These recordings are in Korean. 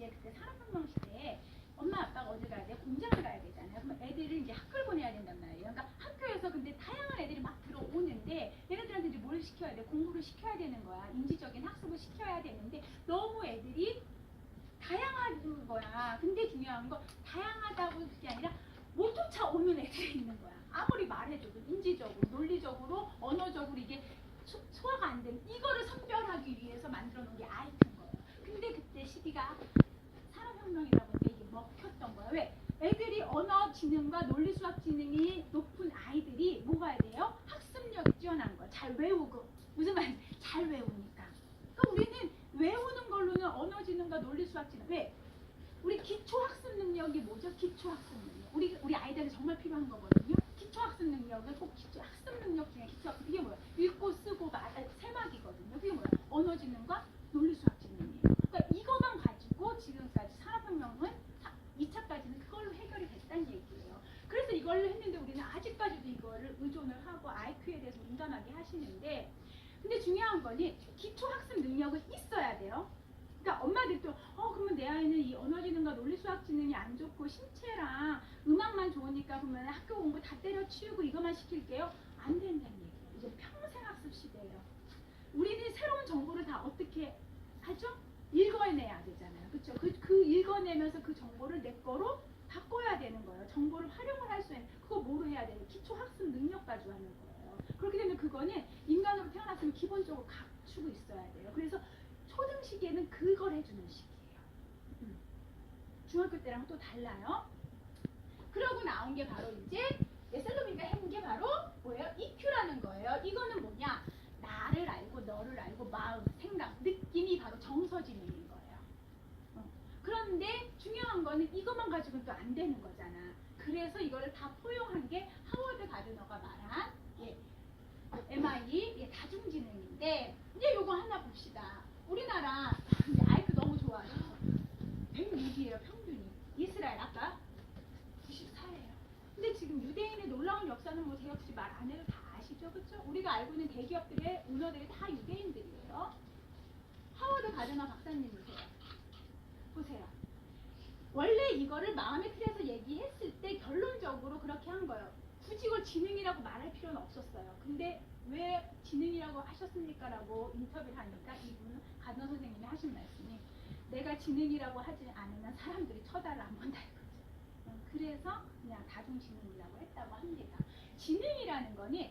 이제 그때 산업혁명 시대에 엄마 아빠가 어디 가야 돼? 공장을 가야 되잖아요. 그럼 애들을 이제 학교를 보내야 된단 말이에요. 그러니까 학교에서 근데 다양한 애들이 막 들어오는데 얘네들한테 이제 뭘 시켜야 돼? 공부를 시켜야 되는 거야. 인지적인 학습을 시켜야 되는데 너무 애들이 다양한 거야. 근데 중요한 건 다양하다고 그게 아니라 못 쫓아오는 애들이 있는 거야. 아무리 말해줘도 인지적으로, 논리적으로, 언어적으로 이게 소, 소화가 안 되는 이거를 선별하기 위해서 만들어 놓은 게 아이큐인 거예요. 근데 그때 시기가 산업혁명이다 보니까 이게 먹혔던 거야. 왜? 애들이 언어 지능과 논리 수학 지능이 높은 아이들이 뭐가 돼요? 학습력이 뛰어난 거야. 잘 외우고. 무슨 말인지 잘 외우니까. 그럼 우리는 외우는 걸로는 언어 지능과 논리 수학 지능. 왜? 우리 기초 학습 능력이 뭐죠? 기초 학습 능력. 우리 우리 아이들이 정말 필요한 거거든요. 기초 학습 능력을 꼭 기초 학습 능력 중에 기초 학습 그게 뭐야? 읽고 쓰고 말 세막이거든요. 그게 뭐야? 언어 지능과 논리 수학 지능이에요. 그러니까 이거만 가지고 지금까지 산업혁명은 2차까지는 그걸로 해결이 됐다는 얘기예요. 이걸로 했는데 우리는 아직까지도 이거를 의존을 하고 IQ에 대해서 민감하게 하시는데 근데 중요한 거는 기초 학습 능력은 있어야 돼요. 그러니까 엄마들도 어 그러면 내 아이는 이 언어 지능과 논리 수학 지능이 안 좋고 신체랑 음악만 좋으니까 그러면 학교 공부 다 때려치우고 이것만 시킬게요. 안 된다는 얘기예요. 이제 평생 학습 시대예요. 우리는 새로운 정보를 다 어떻게 하죠? 읽어내야 되잖아요. 그렇죠? 그, 그 읽어내면서 그 정보를 내 거로 바꿔야 되는 거예요. 정보를 활용을 할 수 있는 그거 뭐로 해야 돼요? 기초 학습 능력 가지고 하는 거예요. 그렇게 되면 그거는 인간으로 태어났으면 기본적으로 갖추고 있어야 돼요. 그래서 초등 시기에는 그걸 해주는 시기예요. 음. 중학교 때랑 또 달라요. 그러고 나온 게 바로 이제 셀로미가 한게 바로 뭐예요? EQ라는 거예요. 이거는 뭐냐? 나를 알고 너를 알고 마음, 생각, 느낌이 바로 정서지능인 거예요. 어. 그런데 중요한 거는 이것만 가지고는 또 안 되는 거잖아. 그래서 이거를 다 포용한 게 하워드 가드너가 말한 예, MI 예, 다중지능인데 이제 요거 하나 봅시다. 우리나라 이제 아이크 너무 좋아요. 106이에요 평균이. 이스라엘 아까 94예요. 근데 지금 유대인의 놀라운 역사는 뭐 제가 굳이 말안 해도 다 아시죠, 그렇죠? 우리가 알고 있는 대기업들의 오너들이 다 유대인들이에요. 하워드 가드너 박사님이세요. 보세요. 원래 이거를 마음의 틀에서 얘기했을 때 결론적으로 그렇게 한 거예요. 굳이 이걸 지능이라고 말할 필요는 없었어요. 근데 왜 지능이라고 하셨습니까?라고 인터뷰를 하니까 이분은 가드너 선생님이 하신 말씀이 내가 지능이라고 하지 않으면 사람들이 쳐다를 안 본다 이거죠. 어, 그래서 그냥 다중지능이라고 했다고 합니다. 지능이라는 거는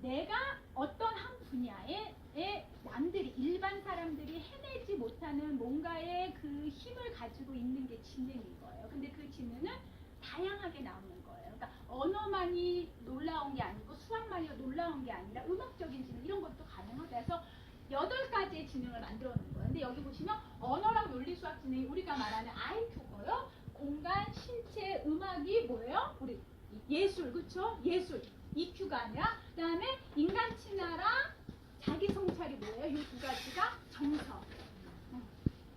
내가 어떤 한 분야에 에 남들이 일반 사람들이 해내지 못하는 뭔가의 그 힘을 가지고 있는 게 지능인 거예요. 근데 그 지능은 다양하게 나오는 거예요. 그러니까 언어만이 놀라운 게 아니고 수학만이 놀라운 게 아니라 음악적인 지능 이런 것도 가능하다 해서 여덟 가지의 지능을 만들어 놓은 거예요. 근데 여기 보시면 언어랑 논리 수학 지능이 우리가 말하는 IQ고요. 공간, 신체, 음악이 뭐예요? 우리 예술, 그렇죠? 예술. EQ가 아니라 그 다음에 인간 친화랑 자기 성찰이 뭐예요? 이 두 가지가 정서. 어.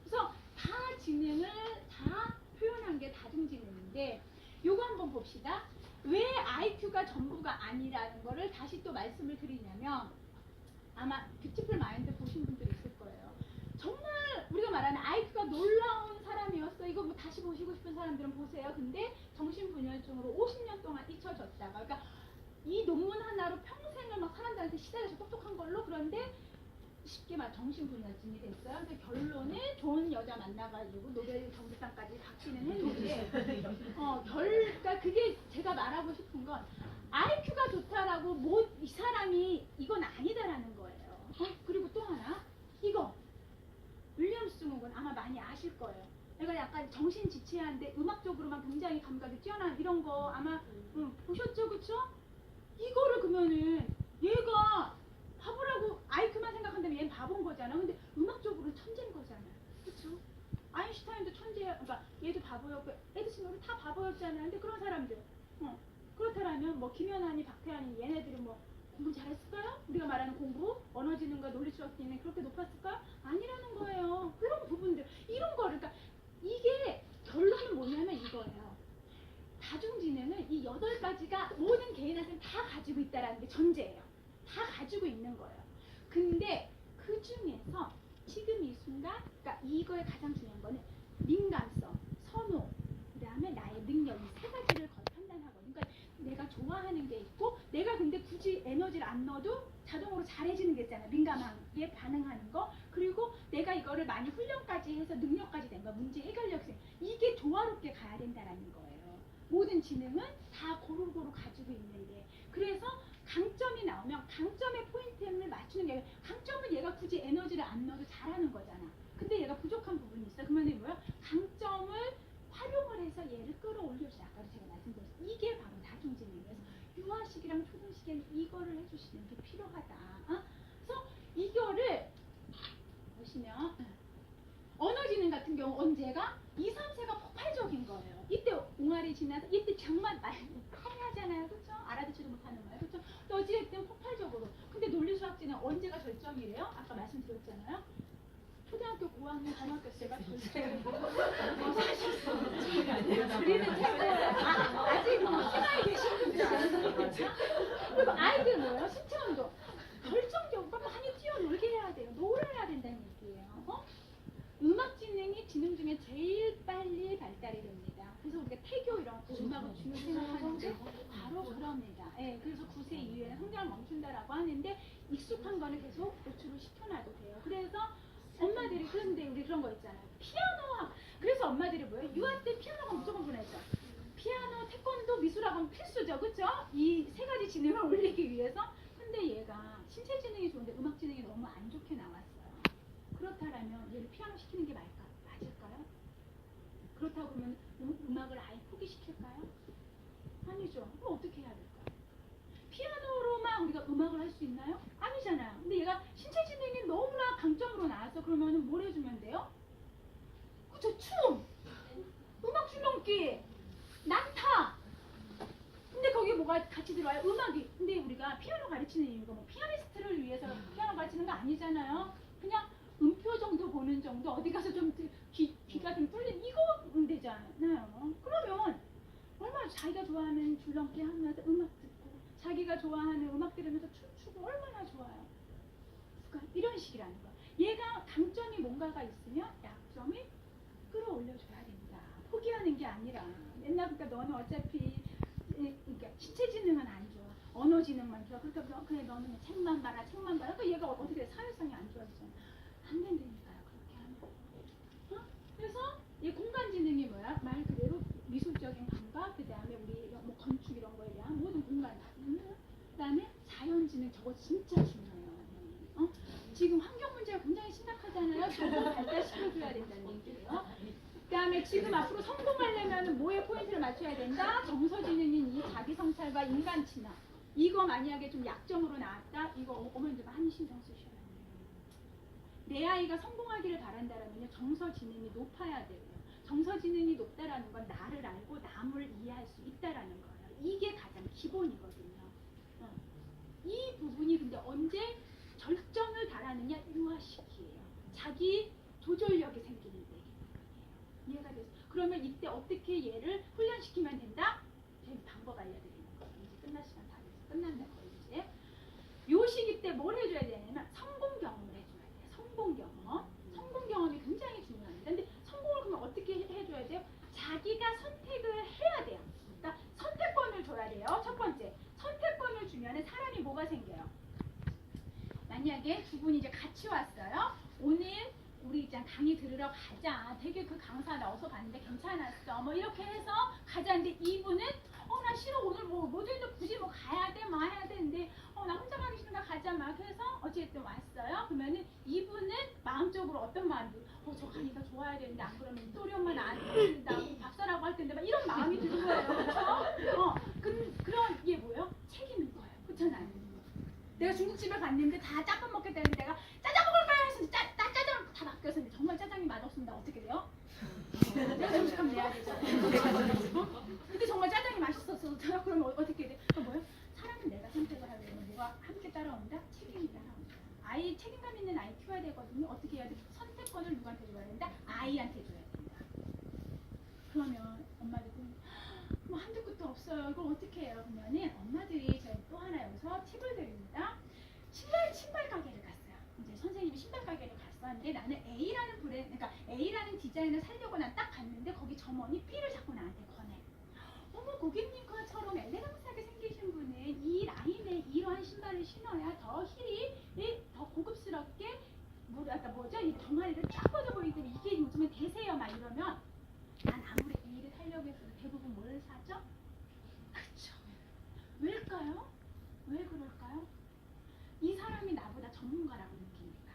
그래서 다 지능을 다 표현한 게 다중지능인데 요거 한번 봅시다. 왜 IQ가 전부가 아니라는 거를 다시 또 말씀을 드리냐면 아마 뷰티풀 마인드 보신 분들 있을 거예요. 정말 우리가 말하는 IQ가 놀라운 사람이었어. 이거 뭐 다시 보시고 싶은 사람들은 보세요. 근데 정신분열증으로 50년 동안 잊혀졌다가 그러니까 이 논문 하나로 평생을 막 사람들한테 시달려서 똑똑한 걸로 그런데 쉽게 말 정신분열증이 됐어요. 근데 결론은 좋은 여자 만나가지고 노벨 정신상까지 받기는 했는데 어, 결, 그러니까 그게 제가 말하고 싶은 건 IQ가 좋다라고 뭐이 사람이 이건 아니다라는 거예요. 어? 그리고 또 하나 이거 윌리엄스 증후군 아마 많이 아실 거예요. 내가 약간 정신 지체한데 음악적으로만 굉장히 감각이 뛰어난 이런 거 아마 음, 보셨죠, 그쵸? 이거를 그러면은 얘가 바보라고 아이큐만 생각한다면 얘는 바본 거잖아. 근데 음악적으로 천재인 거잖아. 그쵸? 아인슈타인도 천재야. 그러니까 얘도 바보였고 우리 다 바보였잖아. 근데 그런 사람들. 어. 그렇다면 뭐 김연아니 박태환이 얘네들은 뭐 공부 잘했을까요? 우리가 말하는 공부, 언어 지능과 논리 수학 기능 그렇게 높았을까요? 아니라는 거예요. 그런 부분들 이런 거를 그러니까 이게 결론은 뭐냐면 이거예요. 다중지능은 이 여덟 가지가 모든 개인한테 다 가지고 있다라는 게 전제예요. 다 가지고 있는 거예요. 근데 그 중에서 지금 이 순간, 그러니까 이거의 가장 중요한 거는 민감성, 선호, 그 다음에 나의 능력 이 세 가지를 거의 판단하거든요. 그러니까 내가 좋아하는 게 있고 내가 근데 굳이 에너지를 안 넣어도 자동으로 잘해지는 게 있잖아요. 민감하게 반응하는 거. 그리고 내가 이거를 많이 훈련까지 해서 능력까지 된 거, 문제 해결력 생 이게 조화롭게 가야 된다라는 거예요. 모든 지능은 다 고루고루 가지고 있는데 그래서 강점이 나오면 강점의 포인트를 맞추는 게 아니라 강점은 얘가 굳이 에너지를 안 넣어도 잘하는 거잖아. 근데 얘가 부족한 부분이 있어. 그러면 뭐야? 강점을 활용을 해서 얘를 끌어올려서 아까 제가 말씀드렸죠. 이게 바로 다중지능이에요. 유아식이랑 초등식에는 이거를 해주시는 게 필요하다. 어? 그래서 이거를 보시면 언어지능 같은 경우 언제가 2, 3세가 폭발적인 거예요. 이때 옹알이 지나서 이때 정말 말 화려하잖아요. 그렇죠? 알아듣지도 못하는 말. 그렇죠? 또 어찌됐든 폭발적으로. 근데 논리수학지는 언제가 절정이래요? 아까 5학년 중학교 제발 보세요. 하셨어 아직 시간이 계신 분들 그리고 아이들은요 신체운동 결정적으로 많이 뛰어놀게 해야 돼요. 놀아야 된다는 얘기예요. 어? 음악 지능이 지능 중에 제일 빨리 발달이 됩니다. 그래서 우리가 태교 이런 음악을 중요시 하는 게 바로 그럽니다. 예, 그래서 9세 이후 그런 거 있잖아요. 피아노 학 그래서 엄마들이 뭐예요? 유아 때 피아노가 무조건 보내죠. 피아노, 태권도, 미술학은 필수죠. 그렇죠? 이 세 가지 지능을 올리기 위해서. 근데 얘가 신체 지능이 좋은데 음악 지능이 너무 안 좋게 나왔어요. 그렇다면 얘를 피아노 시키는 게 맞을까? 맞을까요? 그렇다고 그러면 음, 음악을 아예 포기시킬까요? 아니죠. 그럼 어떻게 해야 될까요? 피아노로만 우리가 음악을 할 수 있나요? 아니잖아요. 근데 얘가 신체 지능이 너무나 강점으로 나와서 그러면 뭘? 그쵸, 춤! 음악 줄넘기! 난타! 근데 거기 뭐가 같이 들어와요? 음악이. 근데 우리가 피아노 가르치는 이유가 뭐 피아니스트를 위해서 피아노 가르치는 거 아니잖아요. 그냥 음표 정도 보는 정도 어디 가서 좀 드- 귀, 귀가 좀 뚫린 이거 되잖아요. 그러면 얼마나 자기가 좋아하는 줄넘기 하면서 음악 듣고 자기가 좋아하는 음악 들으면서 춤추고 얼마나 좋아요. 이런 식이라는 거야. 얘가 강점이 뭔가가 있으면 약점이 끌어올려줘야 된다. 포기하는 게 아니라 맨날 그러니까 너는 어차피 이- 그러니까 신체 지능은 안 좋아. 언어 지능만 좋아. 그러니까 너, 그래 너는 책만 봐라, 책만 봐라. 그러니까 얘가 어떻게 돼? 사회성이 안 좋아지잖아. 안 된다니까요. 그렇게 하면. 어? 그래서 이 공간 지능이 뭐야? 말 그대로 미술적인 감각, 그 다음에 우리 뭐 건축 이런 거에 대한 모든 공간. 음, 그 다음에 자연 지능 저거 진짜 중요해요. 어? 지금 환경 문제가 굉장히 심각하잖아요. 저거 발달시켜줘야 된다는 얘기예요. 그 다음에 지금 앞으로 성공하려면 뭐에 포인트를 맞춰야 된다? 정서지능인 이 자기성찰과 인간 친화. 이거 만약에 좀 약점으로 나왔다? 이거 어- 어머니 좀 많이 신경 쓰셔야 돼요. 내 아이가 성공하기를 바란다면요 정서지능이 높아야 돼요. 정서지능이 높다라는 건 나를 알고 남을 이해할 수 있다라는 거예요. 이게 가장 기본이거든요. 어. 이 부분이 근데 언제 절정을 달하느냐 유아 시기예요. 자기 조절력이 됐어. 그러면 이때 어떻게 얘를 훈련시키면 된다? 방법 알려드리는 거예요. 이제 끝날 시간 다 돼서 끝난다 거예요 이제. 요 시기 때 뭘 해줘야 되냐면 성공 경험을 해줘야 돼요. 성공 경험. 성공 경험이 굉장히 중요합니다. 근데 성공을 그러면 어떻게 해- 해줘야 돼요? 자기가 선택을 해야 돼요. 그러니까 선택권을 줘야 돼요. 첫 번째. 선택권을 주면은 사람이 뭐가 생겨요? 만약에 두 분이 이제 같이 왔어요. 강의 들으러 가자. 되게 그 강사 나와서 봤는데 괜찮았어. 뭐 이렇게 해서 가자는데 이분은 어 나 싫어 오늘 뭐 모두인데 굳이 뭐 가야 돼 마야 되는데 어 나 혼자 가기 싫으니까 가자 막 해서 어쨌든 왔어요. 그러면은 이분은 마음적으로 어떤 마음이 어저 강의가 좋아야 되는데 안 그러면 엄마 나한테 된다고 할 텐데 막 이런 마음이 드는 거예요. 그렇죠? 어 그, 그런 이게 뭐예요? 책임인 거예요. 그렇잖아요. 내가 중국집에 갔는데 다 짜장 먹겠다는데 내가 짜장 먹을 거야 해서 짜, 짜, 짜장 다 바뀌었는데 정말 짜장이 맛없습니다. 어떻게 돼요? 내가 정식하면 내야 되잖아요. 어? 근데 정말 짜장이 맛있었어. 그러면 어- 어떻게 돼? 그 뭐예요? 사람은 내가 선택을 하려면 뭐가 함께 따라온다? 책임이 따라온다. 아이 책임감 있는 아이 키워야 되거든요. 어떻게 해야 돼? 선택권을 누구한테 줘야 된다? 아이한테 줘야 된다. 그러면 엄마들은 뭐 한두 끝도 없어요. 이걸 어떻게 해요? 그러면은 엄마들이 저희 또 하나 여기서 팁을 드립니다. 신발 신발 가게를 갔어요. 이제 선생님이 신발 가게를 갔었는데 나는 A라는 브랜드, 그러니까 A라는 디자인을 살려고 난 점원이 B를 자꾸 나한테 권해. 어머 고객님 것처럼 엘레강스하게 생기신 분은 이 라인에 이러한 신발을 신어야 더 힐이 이, 더 고급스럽게 뭐랄까 뭐죠 이 동아리를 쫙 뻗어 보이더니 이게 요즘에 대세요 막 이러면 난 아무리 이 일을 하려고 해도 대부분 뭘 사죠? 그쵸 왜일까요? 왜 그럴까요? 이 사람이 나보다 전문가라고 느끼니까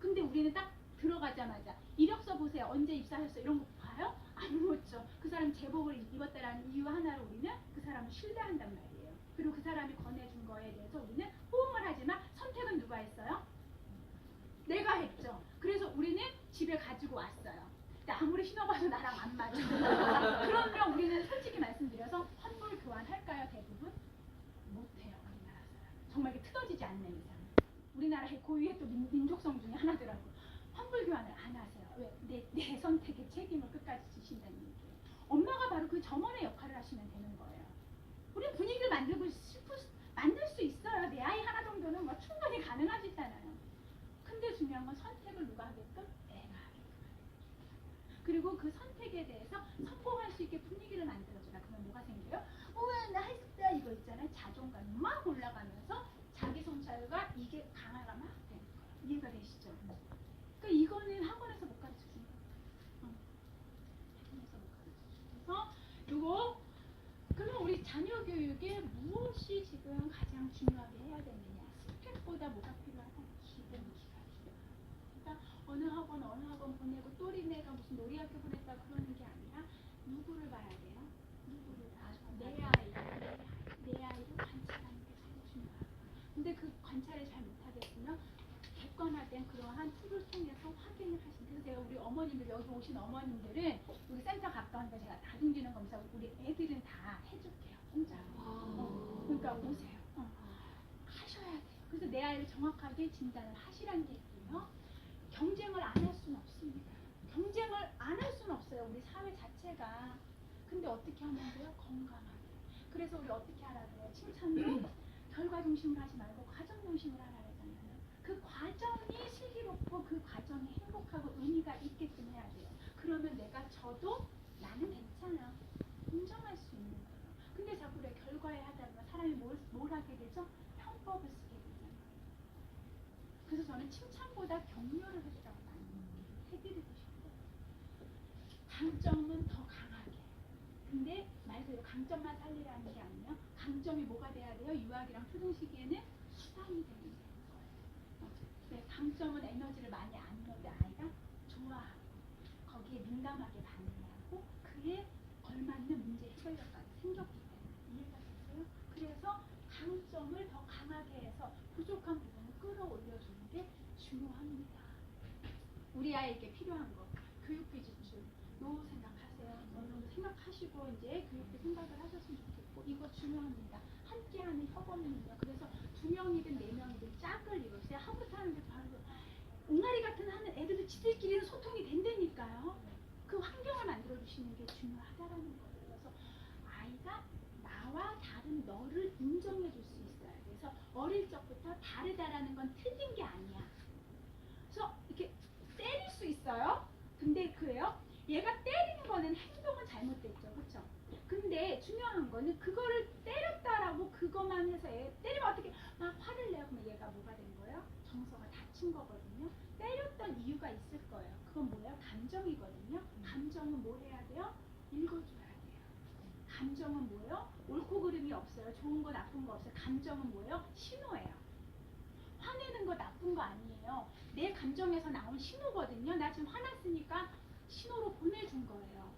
근데 우리는 딱 들어가자마자 이력서 보세요 언제 입사하셨어요 이런 거 봐요? 안 묻죠 그 사람 제복을 입었다라는 이유 하나로 우리는 그 사람을 신뢰한단 말이에요 그리고 그 사람이 권해준 거에 대해서 우리는 호응을 하지만 선택은 누가 했어요? 내가 했죠. 그래서 우리는 집에 가지고 왔어요. 근데 아무리 신어봐도 나랑 안 맞아. 그러면 우리는 솔직히 말씀드려서 환불 교환할까요, 대부분? 못해요, 우리나라 사람. 정말 이게 틀어지지 않는 이상. 우리나라의 고유의 또 민, 민족성 중에 하나더라고. 환불 교환을 안 하세요. 왜? 내, 내 선택의 책임을 끝까지 지신다는 얘기예요. 엄마가 바로 그 점원의 역할을 하시면 되는 거예요. 우리 분위기를 만들고 싶을 수- 만들 수 있어요. 내 아이 하나 정도는 뭐 충분히. 근데 중요한 건 선택을 누가 하게끔? 애가 하게끔. 그리고 그 선택에 대해서 성공할 수 있게 분위기를 만들어주라. 그러면 뭐가 생겨요? 우와 나 했다 이거 있잖아요. 자존감이 막 올라가면서 자기 성찰과 이게 강화가 막 되는 거예요. 이해가 되시죠? 그러니까 이거는 학원에서 못 가르쳐 주는 거예요. 응. 학원에서 못 가르쳐 주는 거예요. 그래서 요거 그러면 우리 자녀 교육에 무엇이 지금 가장 중요하게 해야 되느냐? 스펙보다 뭐가 필요하다? 기본기가 필요하다. 그러니까 어느 학원 어느 학원 보내고 또리네가 무슨 놀이학교 보냈다 그러는 게 아니라 누구를 봐야 돼요? 누구를 봐? 내 아이, 내 아이, 내 아이를 관찰하는 게 제일 중요하다. 근데 그 관찰을 잘 못하겠으면 객관화된 그러한 툴을 통해서 확인을 하시는 그래서 제가 우리 어머님들 여기 오신 어머님들은 우리 센터 가까우니까 제가 다중지능 검사 우리 애들은 다 해줄게요 공짜로 어, 그러니까 오세요. 어. 하셔야 돼요. 그래서 내 아이를 정확하게 진단을 하시라는 게 있고요. 경쟁을 안 할 수는 없습니다. 경쟁을 안 할 수는 없어요 우리 사회 자체가. 근데 어떻게 하면 돼요? 건강하게. 그래서 우리 어떻게 하라 그래요? 칭찬도 결과 중심으로 하지 말고 과정 중심으로 하라 그러잖아요. 그 과정이 슬기롭고 그 과정이 행복하고 의미가 있게끔 해야 돼요. 그러면 내가 저도 나는 괜찮아. 인정할 수 있는 거예요. 근데 자꾸 내 결과에 하다 보면 사람이 뭘, 뭘 하게 되죠? 편법을 쓰게 되잖아요. 그래서 저는 칭찬보다 격려를 해주라고 많이 해드리고 싶어요. 강점은 더 강하게. 근데 말 그대로 강점만 살리라는 게 아니라 강점이 뭐가 돼야 돼요? 유학이랑 초등 시기에는 수단이 되는 거예요. 네, 강점은 에너지를 많이 안 넣는데 아이가 좋아하고 거기에 민감하게 반응하고 그에 걸맞는 문제 해결력까지 생겼기 때문에 이해가 되세요? 그래서 강점을 더 강하게 해서 부족한 부분을 끌어올려주는 게 중요합니다. 우리 아이에게 필요한 거 교육비 지출 노후 생각하세요. 어느 정도 생각하시고 이제 교육비 생각을 하셨으면 좋겠고 이거 중요합니다. 함께하는 협업은요. 그래서 두 명이든 네 명이든 짝을 이루세요. 하부터 하는 게 바로 옹알이 같은 하는 애들도 지들끼리는 소통이 된다니까요. 그 환경을 만들어 주시는 게 중요하다라는 거예요. 그래서 아이가 나와 다른 너를 인정해 줄 수 있어야 돼서 어릴 적부터 다르다라는 건 틀린 게 아니야. 그래서 이렇게 때릴 수 있어요. 근데 그래요. 얘가 때리는 거는 행동은 잘못됐죠. 그렇죠? 근데 중요한 거는 그거를 때렸다라고 그것만 해서 얘 때리면 어떻게 막 화를 내요. 그러면 얘가 뭐가 된 거예요? 정서가 다친 거거든요. 때렸던 이유가 있을 거예요. 그건 뭐예요? 감정이거든요. 감정은 뭘 해야 돼요? 읽어줘야 돼요. 감정은 뭐예요? 옳고 그름이 없어요. 좋은 거 나쁜 거 없어요. 감정은 뭐예요? 신호예요. 화내는 거 나쁜 거 아니에요. 내 감정에서 나온 신호거든요. 나 지금 화났으니까 신호로 보내준 거예요.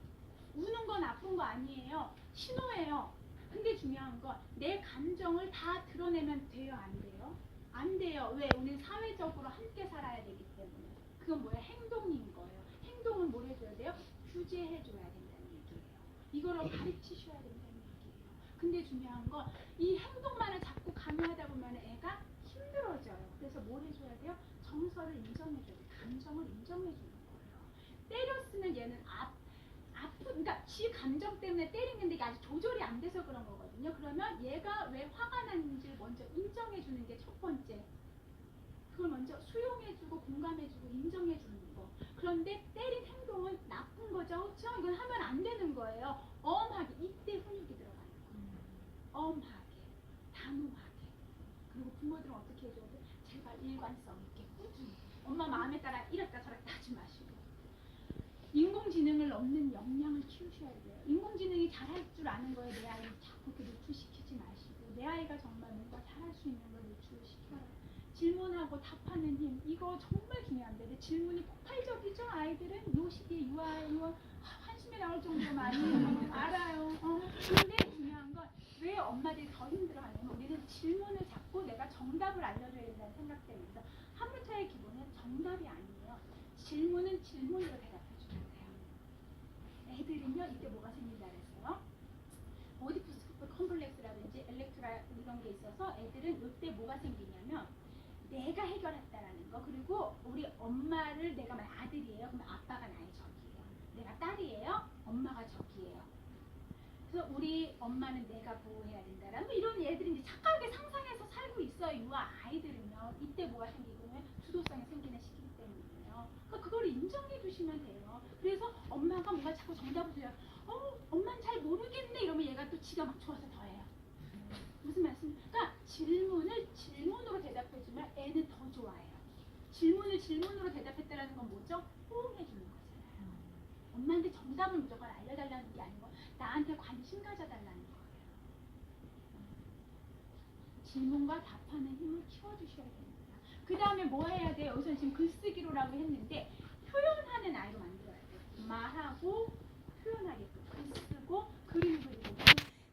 우는 거 나쁜 거 아니에요. 신호예요. 근데 중요한 건 내 감정을 다 드러내면 돼요, 안 돼요? 안 돼요. 왜? 우리는 사회적으로 함께 살아야 되기 때문에. 그건 뭐예요? 행동인 거예요. 행동은 뭘 해줘야 돼요? 규제해줘야 된다는 얘기예요. 이거를 가르치셔야 된다는 얘기예요. 근데 중요한 건 이 행동만을 자꾸 강요하다 보면 애가 힘들어져요. 그래서 뭘 해줘야 돼요? 정서를 인정해줘야 돼요. 감정을 인정해주는 거예요. 때렸으면 얘는 아, 아프, 그러니까 지 감정 때문에 때리는데 이게 아직 조절이 안 돼서 그런 거거든요. 그러면 얘가 왜 화가 났는지를 먼저 인정해주는 게 첫 번째. 그걸 먼저 수용해주고 공감해주고 인정해주는 거. 그런데 때린 행동은 나쁜 거죠. 그렇죠? 이건 하면 안 되는 거예요. 엄하게 이때 훈육이 들어가는 거예요. 엄하게, 단호하게. 그리고 부모들은 어떻게 해줘야 돼? 제발 일관성 있게 꾸준히. 엄마 마음에 따라 이랬다 저랬다 하지 마시고. 인공지능을 넘는 역량을 키우셔야 돼요. 질문하고 답하는 힘 이거 정말 중요합니다. 근데 질문이 폭발적이죠 아이들은 요 시기에 유아 유아 한숨이 나올 정도로 많이 알아요. 어. 근데 중요한 건 왜 엄마들이 더 힘들어하냐면 우리는 질문을 잡고 내가 정답을 알려줘야 된다는 생각 때문에 그래서 한문자의 기본은 정답이 아니에요. 질문은 질문으로 대답해 주면 돼요. 애들은요 이때 뭐가 생긴다 그랬어요? 오디푸스 컴플렉스라든지 엘렉트라 이런 게 있어서 애들은 이때 뭐가 생기냐면 내가 해결했다라는 거. 그리고 우리 엄마를 내가 만약 아들이에요. 그럼 아빠가 나의 적이에요. 내가 딸이에요? 엄마가 적이에요. 그래서 우리 엄마는 내가 보호해야 된다라는 뭐 이런 애들이 이제 착하게 상상해서 살고 있어요 유아 아이들은요 이때 뭐가 생기냐면 주도성이 생기는 시기이기 때문이에요 그러니까 그걸 인정해 주시면 돼요 그래서 엄마가 뭔가 자꾸 정답을 줘요 어 엄마는 잘 모르겠네 이러면 얘가 또 지가 막 좋아서 더해요 무슨 말씀? 그러니까 질문을 질문으로 대답해주면 애는 더 좋아해요. 질문을 질문으로 대답했다라는 건 뭐죠? 호응해주는 거잖아요. 엄마한테 정답을 무조건 알려달라는 게 아니고 나한테 관심 가져달라는 거예요. 질문과 답하는 힘을 키워주셔야 됩니다. 그 다음에 뭐 해야 돼요? 여기서 지금 글쓰기로라고 했는데 표현하는 아이로 만들어야 돼요. 말하고 표현하게끔 글 쓰고 그림 그리고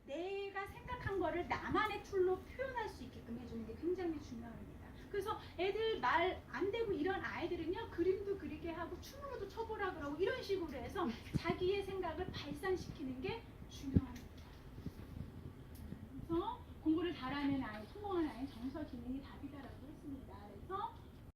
내가 생각한 거를 나만의 툴로 표현할 수 있게끔 해주는 게 굉장히 중요합니다. 그래서 애들 말 안 되고 이런 아이들은요 그림도 그리게 하고 춤으로도 춰보라 그러고 이런 식으로 해서 자기의 생각을 발산시키는 게 중요합니다. 그래서 공부를 잘하는 아이, 성공하는 아이는 정서 지능이 답이